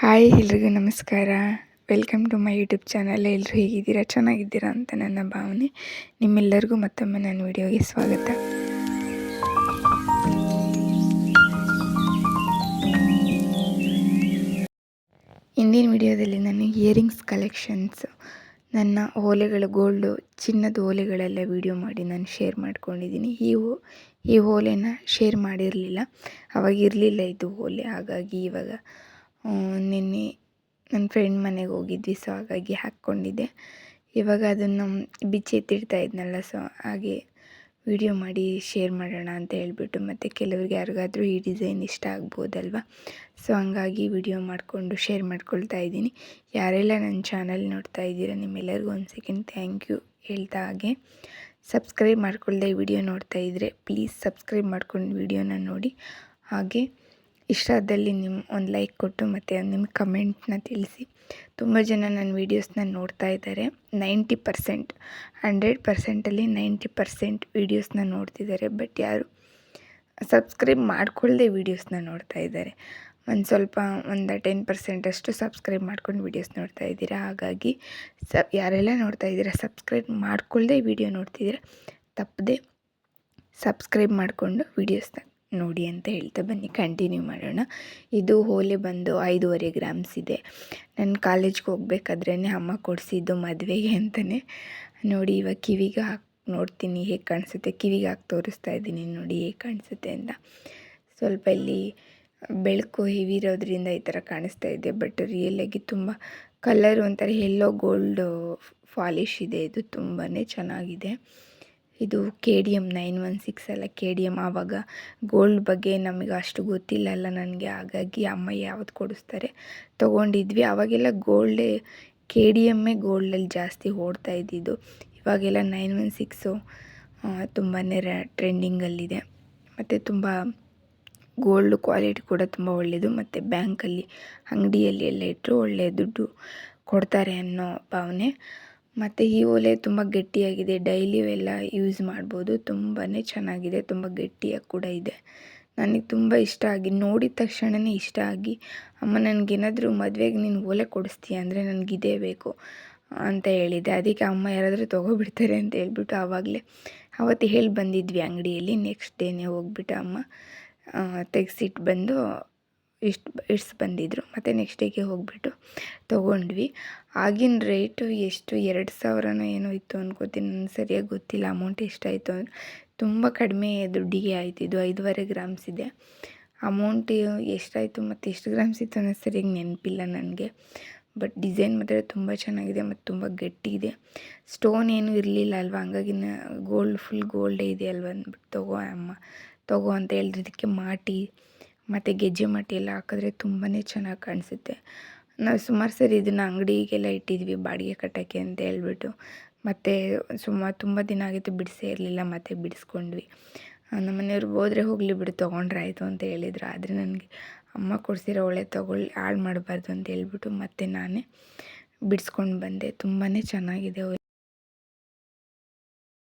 Hi ಎಲ್ರಿಗೂ ನಮಸ್ಕಾರ. Welcome to my YouTube channel ಎಲ್ಲರೂ ಹೇಗಿದ್ದೀರಾ? ಚೆನ್ನಾಗಿದ್ದೀರಾ ಅಂತ ನನ್ನ ಭಾವನೆ. ನಿಮ್ಮೆಲ್ಲರಿಗೂ ಮತ್ತೊಮ್ಮೆ ನನ್ನ ವಿಡಿಯೋಗೆ ಸ್ವಾಗತ. ಇಂದಿನ ವಿಡಿಯೋದಲ್ಲಿ ನಾನು ಇಯರಿಂಗ್ಸ್ ಕಲೆಕ್ಷನ್ಸ್ ನನ್ನ ಓಲೆಗಳು ಗೋಲ್ಡು ಚಿನ್ನದ ಓಲೆಗಳೆಲ್ಲ ವಿಡಿಯೋ ಮಾಡಿ ನಾನು ಶೇರ್ ಮಾಡ್ಕೊಂಡಿದ್ದೀನಿ. ಈ ಓ, ಈ ಓಲೆನ ಶೇರ್ ಮಾಡಿರಲಿಲ್ಲ. ಅವಾಗಿರಲಿಲ್ಲ ಇದು ಓಲೆ. ಹಾಗಾಗಿ ಇವಾಗ ನಿನ್ನೆ ನನ್ನ ಫ್ರೆಂಡ್ ಮನೆಗೆ ಹೋಗಿದ್ವಿ ಸೊ ಹಾಗಾಗಿ ಹಾಕ್ಕೊಂಡಿದ್ದೆ. ಇವಾಗ ಅದನ್ನು ಬಿಚ್ಚಿ ಎತ್ತಿಡ್ತಾ ಇದ್ನಲ್ಲ ಸೊ ಹಾಗೆ ವಿಡಿಯೋ ಮಾಡಿ ಶೇರ್ ಮಾಡೋಣ ಅಂತ ಹೇಳಿಬಿಟ್ಟು, ಮತ್ತು ಕೆಲವ್ರಿಗೆ ಯಾರಿಗಾದರೂ ಈ ಡಿಸೈನ್ ಇಷ್ಟ ಆಗ್ಬೋದಲ್ವ? ಸೊ ಹಂಗಾಗಿ ವಿಡಿಯೋ ಮಾಡಿಕೊಂಡು ಶೇರ್ ಮಾಡ್ಕೊಳ್ತಾ ಇದ್ದೀನಿ. ಯಾರೆಲ್ಲ ನನ್ನ ಚಾನಲ್ ನೋಡ್ತಾ ಇದ್ದೀರಾ, ನಿಮ್ಮೆಲ್ಲರಿಗೂ ಒಂದು ಸೆಕೆಂಡ್ ಥ್ಯಾಂಕ್ ಯು ಹೇಳ್ತಾ ಹಾಗೆ. ಸಬ್ಸ್ಕ್ರೈಬ್ ಮಾಡ್ಕೊಳ್ದೆ ವಿಡಿಯೋ ನೋಡ್ತಾ ಇದ್ದರೆ ಪ್ಲೀಸ್ ಸಬ್ಸ್ಕ್ರೈಬ್ ಮಾಡ್ಕೊಂಡು ವಿಡಿಯೋನ ನೋಡಿ. ಹಾಗೆ ಇಷ್ಟ ಆದಲ್ಲಿ ನಿಮ್ಮ ಒಂದು ಲೈಕ್ ಕೊಟ್ಟು ಮತ್ತು ನಿಮ್ಮ ಕಮೆಂಟ್ನ ತಿಳಿಸಿ. ತುಂಬ ಜನ ನನ್ನ ವೀಡಿಯೋಸ್ನ ನೋಡ್ತಾ ಇದ್ದಾರೆ. ನೈಂಟಿ ಪರ್ಸೆಂಟ್, ಹಂಡ್ರೆಡ್ ಪರ್ಸೆಂಟಲ್ಲಿ ನೈಂಟಿ ಪರ್ಸೆಂಟ್ ವೀಡಿಯೋಸ್ನ ನೋಡ್ತಿದ್ದಾರೆ. ಬಟ್ ಯಾರು ಸಬ್ಸ್ಕ್ರೈಬ್ ಮಾಡ್ಕೊಳ್ಳದೆ ವೀಡಿಯೋಸ್ನ ನೋಡ್ತಾ ಇದ್ದಾರೆ. ಒಂದು ಸ್ವಲ್ಪ ಒಂದು ಟೆನ್ ಪರ್ಸೆಂಟಷ್ಟು ಸಬ್ಸ್ಕ್ರೈಬ್ ಮಾಡ್ಕೊಂಡು ವೀಡಿಯೋಸ್ ನೋಡ್ತಾ ಇದ್ದೀರಾ. ಹಾಗಾಗಿ ಸ, ಯಾರೆಲ್ಲ ನೋಡ್ತಾ ಇದ್ದೀರಾ ಸಬ್ಸ್ಕ್ರೈಬ್ ಮಾಡ್ಕೊಳ್ಳದೆ ವೀಡಿಯೋ ನೋಡ್ತಿದ್ದೀರಾ, ತಪ್ಪದೆ ಸಬ್ಸ್ಕ್ರೈಬ್ ಮಾಡಿಕೊಂಡು ವೀಡಿಯೋಸ್ನ ನೋಡಿ ಅಂತ ಹೇಳ್ತಾ ಬನ್ನಿ ಕಂಟಿನ್ಯೂ ಮಾಡೋಣ. ಇದು ಹೋಲೆ ಬಂದು ಐದೂವರೆ ಗ್ರಾಮ್ಸ್ ಇದೆ. ನನ್ನ ಕಾಲೇಜ್ಗೆ ಹೋಗ್ಬೇಕಾದ್ರೆ ಅಮ್ಮ ಕೊಡಿಸಿದ್ದು ಮದುವೆಗೆ ಅಂತಲೇ ನೋಡಿ, ಇವಾಗ ಕಿವಿಗೆ ಹಾಕಿ, ನೋಡ್ತೀನಿ ಹೇಗೆ ಕಾಣಿಸುತ್ತೆ. ಕಿವಿಗೆ ಹಾಕಿ ತೋರಿಸ್ತಾ ಇದ್ದೀನಿ ನೋಡಿ ಹೇಗೆ ಕಾಣಿಸುತ್ತೆ ಅಂತ. ಸ್ವಲ್ಪ ಇಲ್ಲಿ ಬೆಳಕು ಹೆವಿ ಇರೋದ್ರಿಂದ ಈ ಥರ ಕಾಣಿಸ್ತಾ ಇದೆ ಬಟ್ ರಿಯಲಾಗಿ ತುಂಬ ಕಲರ್ ಒಂಥರ ಎಲ್ಲೋ ಗೋಲ್ಡ್ ಫಾಲಿಶ್ ಇದೆ. ಇದು ತುಂಬಾ ಚೆನ್ನಾಗಿದೆ. ಇದು K D M nine one six ಅಲ್ಲ ಕೆ ಡಿ ಎಂ ಆವಾಗ ಗೋಲ್ಡ್ ಬಗ್ಗೆ ನಮಗೆ ಅಷ್ಟು ಗೊತ್ತಿಲ್ಲಲ್ಲ ನನಗೆ, ಹಾಗಾಗಿ ಅಮ್ಮ ಯಾವ್ದು ಕೊಡಿಸ್ತಾರೆ. ತೊಗೊಂಡಿದ್ವಿ. ಆವಾಗೆಲ್ಲ ಗೋಲ್ಡೇ ಕೆ ಡಿ ಎಮ್ಮೇ ಗೋಲ್ಡಲ್ಲಿ ಜಾಸ್ತಿ ಓಡ್ತಾ ಇದ್ದಿದ್ದು. ಇವಾಗೆಲ್ಲ ನೈನ್ ಒನ್ ಸಿಕ್ಸು ತುಂಬಾ ಟ್ರೆಂಡಿಂಗಲ್ಲಿದೆ ಮತ್ತು ತುಂಬ ಗೋಲ್ಡ್ ಕ್ವಾಲಿಟಿ ಕೂಡ ತುಂಬ ಒಳ್ಳೆಯದು ಮತ್ತು ಬ್ಯಾಂಕಲ್ಲಿ ಅಂಗಡಿಯಲ್ಲಿ ಎಲ್ಲ ಇಟ್ಟರು ಒಳ್ಳೆಯ ದುಡ್ಡು ಕೊಡ್ತಾರೆ ಅನ್ನೋ ಭಾವನೆ. ಮತ್ತು ಈ ಒಲೆ ತುಂಬ ಗಟ್ಟಿಯಾಗಿದೆ. ಡೈಲಿ ಎಲ್ಲ ಯೂಸ್ ಮಾಡ್ಬೋದು. ತುಂಬಾ ಚೆನ್ನಾಗಿದೆ. ತುಂಬ ಗಟ್ಟಿಯಾಗಿ ಕೂಡ ಇದೆ. ನನಗೆ ತುಂಬ ಇಷ್ಟ ಆಗಿ, ನೋಡಿದ ತಕ್ಷಣವೇ ಇಷ್ಟ ಆಗಿ, ಅಮ್ಮ ನನಗೇನಾದರೂ ಮದುವೆಗೆ ನೀನು ಒಲೆ ಕೊಡಿಸ್ತೀಯ ಅಂದರೆ ನನಗೆ ಇದೇ ಬೇಕು ಅಂತ ಹೇಳಿದೆ. ಅದಕ್ಕೆ ಅಮ್ಮ ಯಾರಾದರೂ ತೊಗೊಬಿಡ್ತಾರೆ ಅಂತ ಹೇಳ್ಬಿಟ್ಟು ಆವಾಗಲೇ ಅವತ್ತು ಹೇಳಿ ಬಂದಿದ್ವಿ ಅಂಗಡಿಯಲ್ಲಿ. ನೆಕ್ಸ್ಟ್ ಡೇನೇ ಹೋಗ್ಬಿಟ್ಟು ಅಮ್ಮ ತೆಗೆಸಿಟ್ಟು ಬಂದು ಇಷ್ಟು ಇಷ್ಟು ಬಂದಿದ್ದರು ಮತ್ತು ನೆಕ್ಸ್ಟ್ ಡೇಗೆ ಹೋಗಿಬಿಟ್ಟು ತೊಗೊಂಡ್ವಿ. ಆಗಿನ ರೇಟು ಎಷ್ಟು? ಎರಡು ಸಾವಿರನೋ ಏನೋ ಇತ್ತು ಅಂದ್ಕೋತೀನಿ ನನಗೆ ಸರಿಯಾಗಿ ಗೊತ್ತಿಲ್ಲ. ಅಮೌಂಟ್ ಎಷ್ಟಾಯಿತು ಅಂದರೆ ತುಂಬ ಕಡಿಮೆ ದುಡ್ಡಿಗೆ ಆಯ್ತಿದ್ದು ಐದುವರೆ ಗ್ರಾಮ್ಸ್ ಇದೆ. ಅಮೌಂಟ್ ಎಷ್ಟಾಯಿತು ಮತ್ತು ಎಷ್ಟು ಗ್ರಾಮ್ಸ್ ಇತ್ತು ಅನ್ನೋದು ಸರಿಯಾಗಿ ನೆನಪಿಲ್ಲ ನನಗೆ. ಬಟ್ ಡಿಸೈನ್ ಮಾತ್ರ ತುಂಬ ಚೆನ್ನಾಗಿದೆ ಮತ್ತು ತುಂಬ ಗಟ್ಟಿ ಇದೆ ಸ್ಟೋನ್ ಏನೂ ಇರಲಿಲ್ಲ ಅಲ್ವಾ? ಹಂಗಾಗಿ ಗೋಲ್ಡ್ ಫುಲ್ ಗೋಲ್ಡೇ ಇದೆ ಅಲ್ವಾ? ಅಂದ್ಬಿಟ್ಟು ತಗೋ ಅಮ್ಮ. ತಗೋ ಅಂತ ಹೇಳಿದ್ದಕ್ಕೆ ಮಾಟಿ. ಮತ್ತು ಗೆಜ್ಜೆ ಮಟ್ಟಿ ಎಲ್ಲ ಹಾಕಿದ್ರೆ ತುಂಬಾ ಚೆನ್ನಾಗಿ ಕಾಣಿಸುತ್ತೆ. ನಾವು ಸುಮಾರು ಸರಿ ಇದನ್ನು ಅಂಗಡಿಗೆಲ್ಲ ಇಟ್ಟಿದ್ವಿ, ಬಾಡಿಗೆ ಕಟ್ಟೋಕ್ಕೆ ಅಂತ ಹೇಳ್ಬಿಟ್ಟು. ಮತ್ತು ಸುಮಾರು ತುಂಬ ದಿನ ಆಗಿತ್ತು ಬಿಡಿಸೇ ಇರಲಿಲ್ಲ, ಮತ್ತು ಬಿಡಿಸ್ಕೊಂಡ್ವಿ. ನಮ್ಮ ಮನೆಯವ್ರು ಹೋದ್ರೆ ಹೋಗಲಿ ಬಿಡು, ತೊಗೊಂಡ್ರೆ ಆಯಿತು ಅಂತ ಹೇಳಿದ್ರು. ಆದರೆ ನನಗೆ ಅಮ್ಮ ಕೊಡಿಸಿರೋ ಒಳ್ಳೆ ತೊಗೊಳ್ಳಿ ಹಾಳು ಮಾಡಬಾರ್ದು ಅಂತ ಹೇಳ್ಬಿಟ್ಟು ಮತ್ತೆ ನಾನೇ ಬಿಡಿಸ್ಕೊಂಡು ಬಂದೆ. ತುಂಬಾ ಚೆನ್ನಾಗಿದೆ